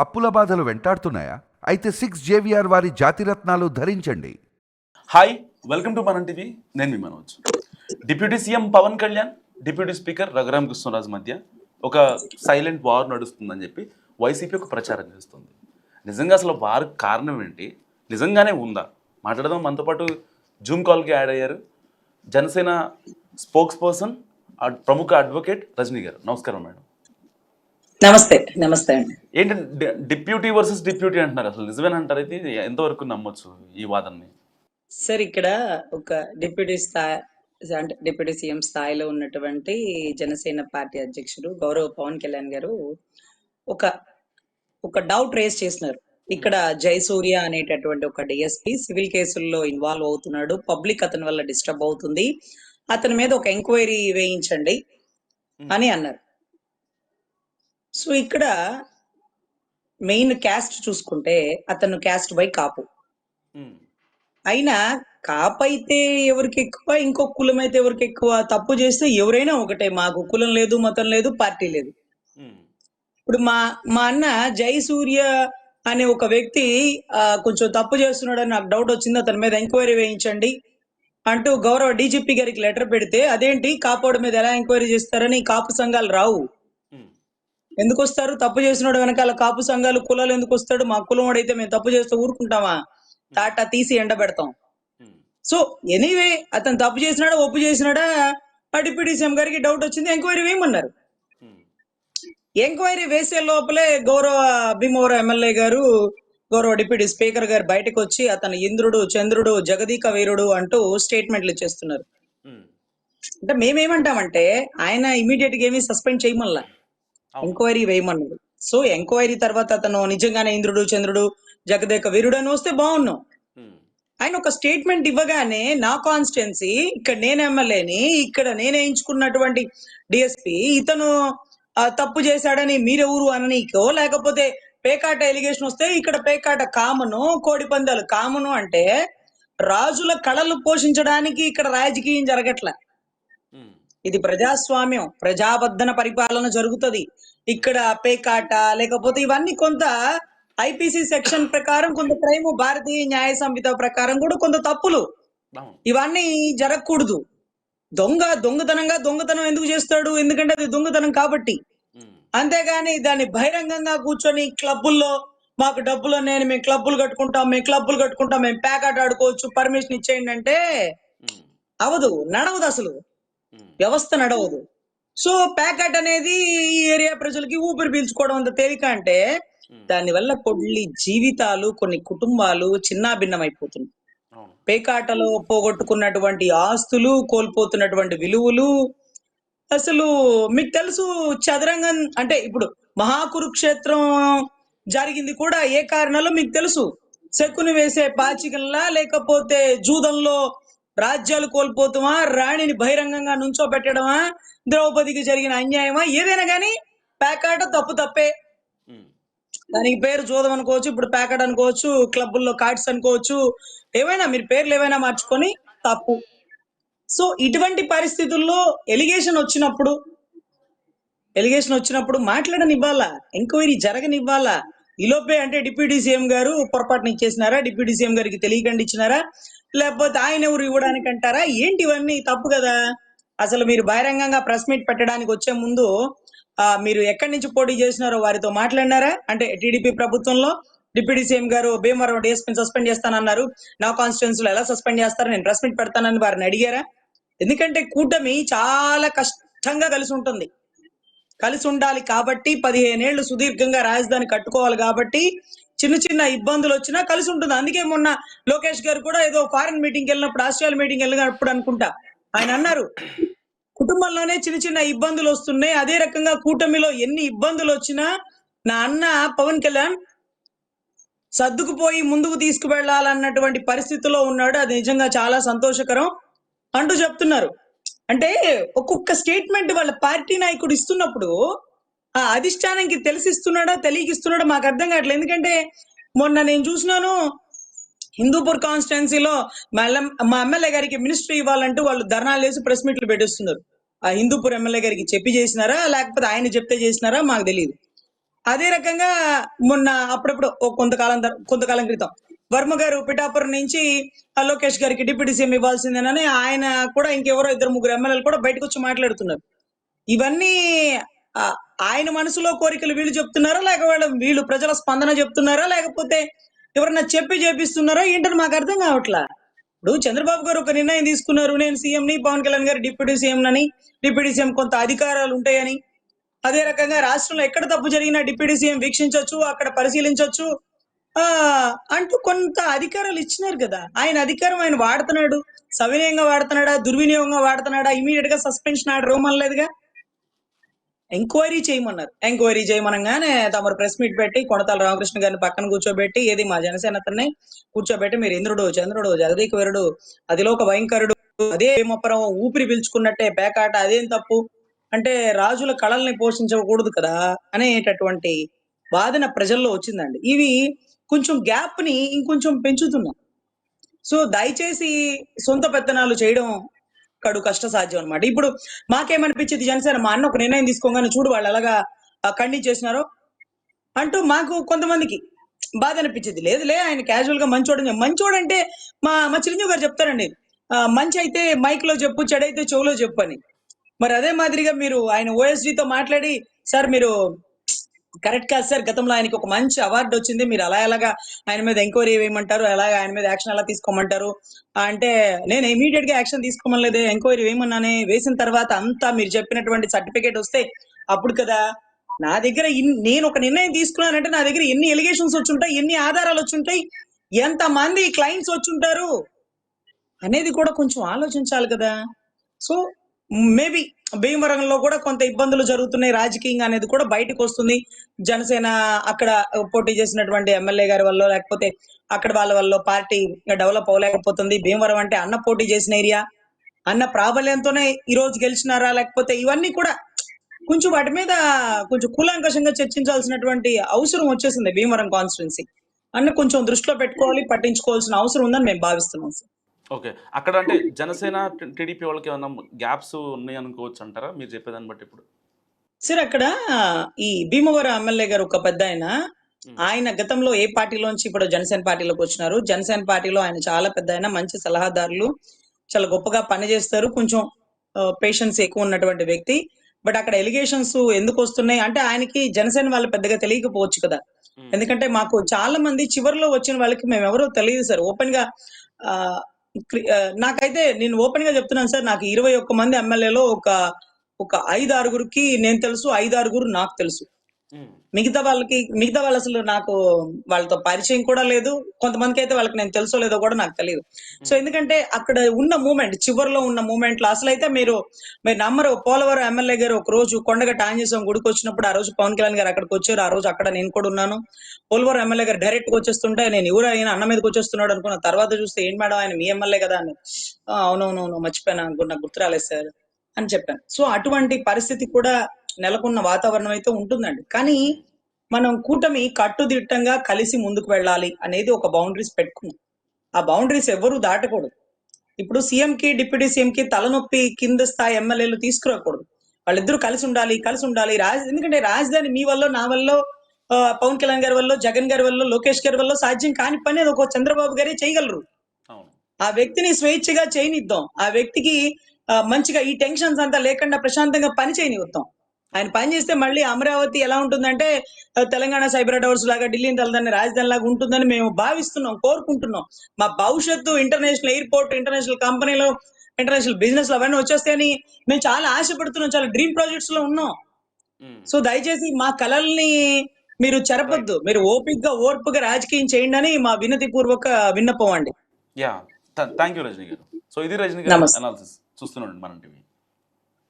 అప్పుల బాధలు వెంటాడుతున్నాయా? అయితే సిక్స్ జేవిఆర్ వారి జాతిరత్నాలు ధరించండి. Hi welcome to Manam TV నేను మీ Manoj. Deputy CM Pawan Kalyan deputy speaker Raghuram Krishnaraju మధ్య ఒక సైలెంట్ వార్ నడుస్తుందని చెప్పి వైసీపీ ఒక ప్రచారం చేస్తుంది. నిజంగా అసలు వార్ కారణం ఏంటి? నిజంగానే ఉందా? మాట్లాడదాం. మనతో పాటు జూమ్ కాల్కి యాడ్ అయ్యారు జనసేన స్పోక్స్ పర్సన్ ప్రముఖ అడ్వకేట్ రజనీ గారు. నమస్కారం మేడం. నమస్తే. నమస్తే అండి. ఏంటి డిప్యూటీ వర్సెస్ డిప్యూటీ అంటున్నారు. అసలు నిజమేనంటారు అయితే ఇది ఎంతవరకు నమ్మొచ్చు ఈ వాదనని? సార్ ఇక్కడ ఒక డిప్యూటీ స్థాయి అంటే డిప్యూటీ సీఎం స్థాయిలో ఉన్నటువంటి జనసేన పార్టీ అధ్యక్షుడు గౌరవ్ పవన్ కళ్యాణ్ గారు ఒక ఒక డౌట్ రేస్ చేసినారు. ఇక్కడ జయసూర్య అనేటటువంటి ఒక డిఎస్పి సివిల్ కేసుల్లో ఇన్వాల్వ్ అవుతున్నాడు. పబ్లిక్ అతని వల్ల డిస్టర్బ్ అవుతుంది. అతని మీద ఒక ఎంక్వైరీ వేయించండి అని అన్నారు. సో ఇక్కడ మెయిన్ క్యాస్ట్ చూసుకుంటే అతను క్యాస్ట్ బై కాపు. అయినా కాపైతే ఎవరికి ఎక్కువ ఇంకో కులం అయితే ఎవరికి ఎక్కువ తప్పు చేస్తే ఎవరైనా ఒకటే. మాకు కులం లేదు మతం లేదు పార్టీ లేదు. ఇప్పుడు మా మా అన్న జయసూర్య అనే ఒక వ్యక్తి కొంచెం తప్పు చేస్తున్నాడని నాకు డౌట్ వచ్చింది. అతని మీద ఎంక్వైరీ వేయించండి అంటూ గౌరవ డీజీపీ గారికి లెటర్ పెడితే అదేంటి? కాపోడు మీద ఎలా ఎంక్వైరీ చేస్తారని కాపు సంఘాలు రావు. ఎందుకు వస్తారు తప్పు చేసినాడు వెనకాల కాపు సంఘాలు కులాలు ఎందుకు వస్తాడు మా కులం వాడైతే మేము తప్పు చేస్తే ఊరుకుంటామా? తాటా తీసి ఎండబెడతాం. ఉమ్. సో ఎనీవే అతను తప్పు చేసినాడా ఒప్పు చేసినాడా? ఆ డిప్యూటీ సీఎం గారికి డౌట్ వచ్చింది ఎంక్వైరీ వేయమన్నారు. ఎంక్వైరీ వేసే లోపలే గౌరవ భీమవరం ఎమ్మెల్యే గారు గౌరవ డిప్యూటీ స్పీకర్ గారు బయటకు వచ్చి అతను ఇంద్రుడు చంద్రుడు జగదీక వీరుడు అంటూ స్టేట్మెంట్లు ఇచ్చేస్తున్నారు ఉమ్. అంటే మేమేమంటామంటే ఆయన ఇమీడియట్గా ఏమీ సస్పెండ్ చేయమల్లా. ఎంక్వైరీ వేయమన్నారు సో ఎంక్వైరీ తర్వాత అతను నిజంగానే ఇంద్రుడు చంద్రుడు జగదేక వీరుడు అని వస్తే బాగున్నాం. ఆయన ఒక స్టేట్మెంట్ ఇవ్వగానే నా కాన్స్టిట్యున్సీ ఇక్కడ నేను ఎమ్మెల్యేని ఇక్కడ నేను వేయించుకున్నటువంటి డిఎస్పి ఇతను తప్పు చేశాడని మీరెవరు అననీకో లేకపోతే పేకాట ఎలిగేషన్ వస్తే ఇక్కడ పేకాట కామను కోడి పందాలు కామను అంటే రాజుల కళలు పోషించడానికి ఇక్కడ రాజకీయం జరగట్లే. ఇది ప్రజాస్వామ్యం ప్రజాబద్ధన పరిపాలన జరుగుతది. ఇక్కడ పేకాట లేకపోతే ఇవన్నీ కొంత ఐపీసీ సెక్షన్ ప్రకారం కొంత క్రైమ్ భారతీయ న్యాయ సంహిత ప్రకారం కూడా కొంత తప్పులు. ఇవన్నీ జరగకూడదు. దొంగ దొంగతనంగా దొంగతనం ఎందుకు చేస్తాడు? ఎందుకంటే అది దొంగతనం కాబట్టి. అంతేగాని దాన్ని బహిరంగంగా కూర్చొని క్లబ్బుల్లో మాకు డబ్బులు నేను మేము క్లబ్బులు కట్టుకుంటాం మేము క్లబ్బులు కట్టుకుంటాం మేము ప్యాకాట ఆడుకోవచ్చు పర్మిషన్ ఇచ్చేయండి అంటే అవదు నడవదు అసలు. వ్యవస్థ నడవదు. సో ప్యాకెట్ అనేది ఈ ఏరియా ప్రజలకి ఊపిరి పీల్చుకోవడం అంత తేలిక అంటే దానివల్ల కొన్ని జీవితాలు కొన్ని కుటుంబాలు చిన్నాభిన్నమైపోతున్నాయి. పేకాటలో పోగొట్టుకున్నటువంటి ఆస్తులు కోల్పోతున్నటువంటి విలువలు అసలు మీకు తెలుసు చదరంగం అంటే ఇప్పుడు మహాకురుక్షేత్రం జరిగింది కూడా ఏ కారణాలో మీకు తెలుసు. శకుని వేసే పాచికల్లా లేకపోతే జూదంలో రాజ్యాలు కోల్పోతామా రాణిని బహిరంగంగా నుంచోబెట్టడమా? ద్రౌపదికి జరిగిన అన్యాయమా? ఏదైనా కానీ పేకాట తప్పు తప్పే. దానికి పేరు జూదం అనుకోవచ్చు ఇప్పుడు ప్యాకెట్ అనుకోవచ్చు క్లబ్బుల్లో కార్డ్స్ అనుకోవచ్చు. ఏమైనా మీరు పేర్లు ఏమైనా మార్చుకొని తప్పు. సో ఇటువంటి పరిస్థితుల్లో ఎలిగేషన్ వచ్చినప్పుడు ఎలిగేషన్ వచ్చినప్పుడు మాట్లాడనివ్వాలా? ఎంక్వైరీ జరగనివ్వాలా? ఈలోపే అంటే డిప్యూటీ సీఎం గారు పొరపాటున ఇచ్చేసినారా? డిప్యూటీ సీఎం గారికి తెలియకుండా ఇచ్చినారా? లేకపోతే ఆయన ఎవరు ఇవ్వడానికి అంటారా? ఏంటి ఇవన్నీ? తప్పు కదా. అసలు మీరు బహిరంగంగా ప్రెస్ మీట్ పెట్టడానికి వచ్చే ముందు మీరు ఎక్కడి నుంచి పోటీ చేసినారో వారితో మాట్లాడినారా? అంటే టీడీపీ ప్రభుత్వంలో డిప్యూటీ సీఎం గారు భీమవరం డిఎస్పీని సస్పెండ్ చేస్తానన్నారు. నా కాన్స్టిట్యున్సీలో ఎలా సస్పెండ్ చేస్తారు నేను ప్రెస్ మీట్ పెడతానని వారిని అడిగారా? ఎందుకంటే కూటమి చాలా కష్టంగా కలిసి ఉంటుంది. కలిసి ఉండాలి కాబట్టి పదిహేనేళ్ళు సుదీర్ఘంగా రాజధాని కట్టుకోవాలి కాబట్టి చిన్న చిన్న ఇబ్బందులు వచ్చినా కలిసి ఉంటుంది అందుకే మొన్న లోకేష్ గారు కూడా ఏదో ఫారిన్ మీటింగ్ వెళ్ళినప్పుడు ఆస్ట్రేలియా మీటింగ్ వెళ్ళినప్పుడు అనుకుంటా ఆయన అన్నారు కుటుంబంలోనే చిన్న చిన్న ఇబ్బందులు వస్తున్నాయి. అదే రకంగా కూటమిలో ఎన్ని ఇబ్బందులు వచ్చినా నా అన్న పవన్ కళ్యాణ్ సర్దుకుపోయి ముందుకు తీసుకువెళ్ళాలన్నటువంటి పరిస్థితిలో ఉన్నాడు. అది నిజంగా చాలా సంతోషకరం అంటూ చెప్తున్నారు. అంటే ఒక్కొక్క స్టేట్మెంట్ వాళ్ళ పార్టీ నాయకుడు ఇస్తున్నప్పుడు ఆ అధిష్టానానికి తెలిసిస్తున్నాడా తెలియకిస్తున్నాడా మాకు అర్థం కావట్లేదు. ఎందుకంటే మొన్న నేను చూసినాను హిందూపూర్ కాన్స్టిట్యున్సీలో మా మా ఎమ్మెల్యే గారికి మినిస్ట్రీ ఇవ్వాలంటూ వాళ్ళు ధర్నాలు వేసి ప్రెస్ మీట్లు పెట్టిస్తున్నారు. ఆ హిందూపూర్ ఎమ్మెల్యే గారికి చెప్పి చేసినారా లేకపోతే ఆయన చెప్తే చేసినారా మాకు తెలియదు అదే రకంగా మొన్న అప్పుడప్పుడు కొంతకాలం కొంతకాలం క్రితం వర్మ గారు పిఠాపురం నుంచి లోకేష్ గారికి డిప్యూటీ సీఎం ఇవ్వాల్సిందేనని ఆయన కూడా ఇంకెవరో ఇద్దరు ముగ్గురు ఎమ్మెల్యేలు కూడా బయటకు వచ్చి మాట్లాడుతున్నారు. ఇవన్నీ ఆ, ఆయన మనసులో కోరికలు వీళ్ళు చెప్తున్నారా? లేక వీళ్ళు ప్రజల స్పందన చెప్తున్నారా? లేకపోతే ఎవరన్నా చెప్పి చేపిస్తున్నారా? ఏంటని మాకు అర్థం కావట్లా? ఇప్పుడు చంద్రబాబు గారు ఒక నిర్ణయం తీసుకున్నారు. నేను సీఎంని పవన్ కళ్యాణ్ గారు డిప్యూటీ సీఎం అని డిప్యూటీ సీఎం కొంత అధికారాలు ఉంటాయని. అదే రకంగా రాష్ట్రంలో ఎక్కడ తప్పు జరిగినా డిప్యూటీ సీఎం వీక్షించవచ్చు అక్కడ పరిశీలించవచ్చు ఆ అంటూ కొంత అధికారాలు ఇచ్చినారు కదా. ఆయన అధికారం ఆయన వాడుతున్నాడు. సవినయంగా వాడుతున్నాడా? దుర్వినియోగంగా వాడుతున్నాడా? ఇమీడియట్గా సస్పెన్షన్ ఆర్డర్ ఇవ్వమనలేదుగా? ఎంక్వైరీ చేయమన్నారు. ఎంక్వైరీ చేయమనగానే తమరు ప్రెస్ మీట్ పెట్టి కొనతాల రామకృష్ణ గారిని పక్కన కూర్చోబెట్టి ఏది మా జనసేన అతన్ని కూర్చోబెట్టి మీరు ఇంద్రుడు చంద్రుడు జగదీకవరుడు అదిలోక భయంకరుడు అదే మొప్పరం ఊపిరి పీల్చుకున్నట్టే పేకాట అదేం తప్పు? అంటే రాజుల కళల్ని పోషించకూడదు కదా? అనేటటువంటి వాదన ప్రజల్లో వచ్చిందండి. ఇవి కొంచెం గ్యాప్ని ఇంకొంచెం పెంచుతున్నా. సో దయచేసి సొంత పెత్తనాలు చేయడం కడు కష్ట సాధ్యం అనమాట ఇప్పుడు మాకేమనిపించింది జనసేన? మా అన్న ఒక నిర్ణయం తీసుకోగానే చూడు వాళ్ళు ఎలాగా ఖండించేసినారో అంటూ మాకు కొంతమందికి బాధ అనిపించింది. లేదులే ఆయన క్యాజువల్గా మంచోడని మంచోడు అంటే మా మా చిరంజీవి గారు చెప్తారండి. మంచి అయితే మైక్లో చెప్పు చెడైతే చెవులో చెప్పు అని. మరి అదే మాదిరిగా మీరు ఆయన ఓఎస్డితో మాట్లాడి సార్ మీరు కరెక్ట్ కాదు సార్. గతంలో ఆయనకి ఒక మంచి అవార్డు వచ్చింది. మీరు అలా ఎలాగా ఆయన మీద ఎంక్వైరీ వేయమంటారు? ఎలాగ ఆయన మీద యాక్షన్ ఎలా తీసుకోమంటారు? అంటే నేను ఇమీడియట్గా యాక్షన్ తీసుకోమలేదే ఎంక్వైరీ వేయమన్నానే వేసిన తర్వాత అంతా మీరు చెప్పినటువంటి సర్టిఫికేట్ వస్తే అప్పుడు కదా. నా దగ్గర నేను ఒక నిర్ణయం తీసుకున్నానంటే నా దగ్గర ఎన్ని ఎలిగేషన్స్ వచ్చుంటాయి? ఎన్ని ఆధారాలు వచ్చుంటాయి? ఎంత మంది క్లయింట్స్ వచ్చుంటారు? అనేది కూడా కొంచెం ఆలోచించాలి కదా. సో మేబీ భీమవరంలో కూడా కొంత ఇబ్బందులు జరుగుతున్నాయి. రాజకీయంగా అనేది కూడా బయటకు వస్తుంది. జనసేన అక్కడ పోటీ చేసినటువంటి ఎమ్మెల్యే గారి వల్ల లేకపోతే అక్కడ వాళ్ళ వల్ల పార్టీ డెవలప్ అవ్వలేకపోతుంది. భీమవరం అంటే అన్న పోటీ చేసిన ఏరియా. అన్న ప్రాబల్యంతోనే ఈ రోజు గెలిచినారా లేకపోతే ఇవన్నీ కూడా కొంచెం వాటి మీద కొంచెం కూలంకషంగా చర్చించాల్సినటువంటి అవసరం వచ్చేసింది భీమవరం కాన్స్టిట్యున్సీ. అన్న కొంచెం దృష్టిలో పెట్టుకోవాలి పట్టించుకోవాల్సిన అవసరం ఉందని మేము భావిస్తున్నాం సార్. ఓకే. అక్కడ అంటే జనసేన టీడీపీ వాళ్ళకి ఏమైనా గ్యాప్స్ ఉన్నాయి అనుకోవచ్చు అంటారా? మీరు చెప్పేదాన్ని బట్టి ఇప్పుడు. సార్ అక్కడ ఈ భీమవరం ఎమ్మెల్యే గారు ఒక పెద్ద ఆయన. ఆయన గతంలో ఏ పార్టీలోంచి ఇప్పుడు జనసేన పార్టీలోకి వచ్చినారు? జనసేన పార్టీలో ఆయన చాలా పెద్ద ఆయన మంచి సలహాదారులు చాలా గొప్పగా పనిచేస్తారు. కొంచెం పేషెన్స్ ఎక్కువ ఉన్నటువంటి వ్యక్తి. బట్ అక్కడ ఎలిగేషన్స్ ఎందుకు వస్తున్నాయి? అంటే ఆయనకి జనసేన వాళ్ళు పెద్దగా తెలియకపోవచ్చు కదా. ఎందుకంటే మాకు చాలా మంది చివరిలో వచ్చిన వాళ్ళకి మేము ఎవరో తెలియదు సార్. ఓపెన్గా నాకైతే నేను ఓపెన్గా చెప్తున్నాను సార్ నాకు ఇరవై ఒక్క మంది ఎమ్మెల్యేలో ఒక ఒక ఐదు ఆరుగురికి నేను తెలుసు ఐదు ఆరుగురు నాకు తెలుసు. మిగతా వాళ్ళకి మిగతా వాళ్ళు అసలు నాకు వాళ్ళతో పరిచయం కూడా లేదు. కొంతమందికి అయితే వాళ్ళకి నేను తెలుసో లేదో కూడా నాకు తెలియదు సో ఎందుకంటే అక్కడ ఉన్న మూమెంట్ చివరిలో ఉన్న మూమెంట్లో అసలు అయితే మీరు మీరు నమ్మరు. పోలవరం ఎమ్మెల్యే గారు ఒక రోజు కొండగట్ట ఆంజనేయం గుడికి వచ్చినప్పుడు ఆ రోజు పవన్ కళ్యాణ్ గారు అక్కడికి వచ్చారు. ఆ రోజు అక్కడ నేను కూడా ఉన్నాను. పోలవరం ఎమ్మెల్యే గారు డైరెక్ట్గా వచ్చేస్తుంటే నేను ఎవరు అయినా అన్న మీదకి వచ్చేస్తున్నాడు అనుకున్న తర్వాత చూస్తే ఏంటి మేడం ఆయన మీ ఎమ్మెల్యే కదా అని. "ఆ, అవునవునవును మర్చిపోయాను అనుకున్నా నాకు గుర్తు రాలేదు సార్ అని చెప్పాను. సో అటువంటి పరిస్థితి కూడా నెలకొన్న వాతావరణం అయితే ఉంటుందండి. కానీ మనం కూటమి కట్టుదిట్టంగా కలిసి ముందుకు వెళ్ళాలి అనేది ఒక బౌండరీస్ పెట్టుకున్నాం. ఆ బౌండరీస్ ఎవరు దాటకూడదు. ఇప్పుడు సీఎం కి డిప్యూటీ సీఎం కి తలనొప్పి కింద స్థాయి ఎమ్మెల్యేలు తీసుకురాకూడదు. వాళ్ళిద్దరూ కలిసి ఉండాలి కలిసి ఉండాలి. రాజ ఎందుకంటే రాజధాని మీ వల్ల నా వల్ల పవన్ కళ్యాణ్ గారి వల్ల జగన్ గారి వల్ల లోకేష్ గారి వల్ల సాధ్యం కాని పని అది ఒక చంద్రబాబు గారే చేయగలరు. ఆ వ్యక్తిని స్వేచ్ఛగా చేయనిద్దాం. ఆ వ్యక్తికి మంచిగా ఈ టెన్షన్స్ అంతా లేకుండా ప్రశాంతంగా పని చేయనివ్వద్దాం. ఆయన పని చేస్తే మళ్ళీ అమరావతి ఎలా ఉంటుందంటే తెలంగాణ సైబర్ టవర్స్ లాగా ఢిల్లీని తలదాన్ని రాజధాని లాగా ఉంటుందని మేము భావిస్తున్నాం కోరుకుంటున్నాం. మా భవిష్యత్తు ఇంటర్నేషనల్ ఎయిర్పోర్ట్ ఇంటర్నేషనల్ కంపెనీలు ఇంటర్నేషనల్ బిజినెస్ అవన్నీ వచ్చేస్తాయని మేము చాలా ఆశపడుతున్నాం చాలా డ్రీమ్ ప్రాజెక్ట్స్లో ఉన్నాం. సో దయచేసి మా కళల్ని మీరు చెరపొద్దు మీరు ఓపికగా ఓర్పుగా రాజకీయం చేయండి అని మా వినతి పూర్వక విన్నపం అండి. యా థ్యాంక్ యూ రజనీ గారు. సో ఇది రజనీ గారు. అనాలిసిస్ చూస్తున్నాండి మనం టీవీ.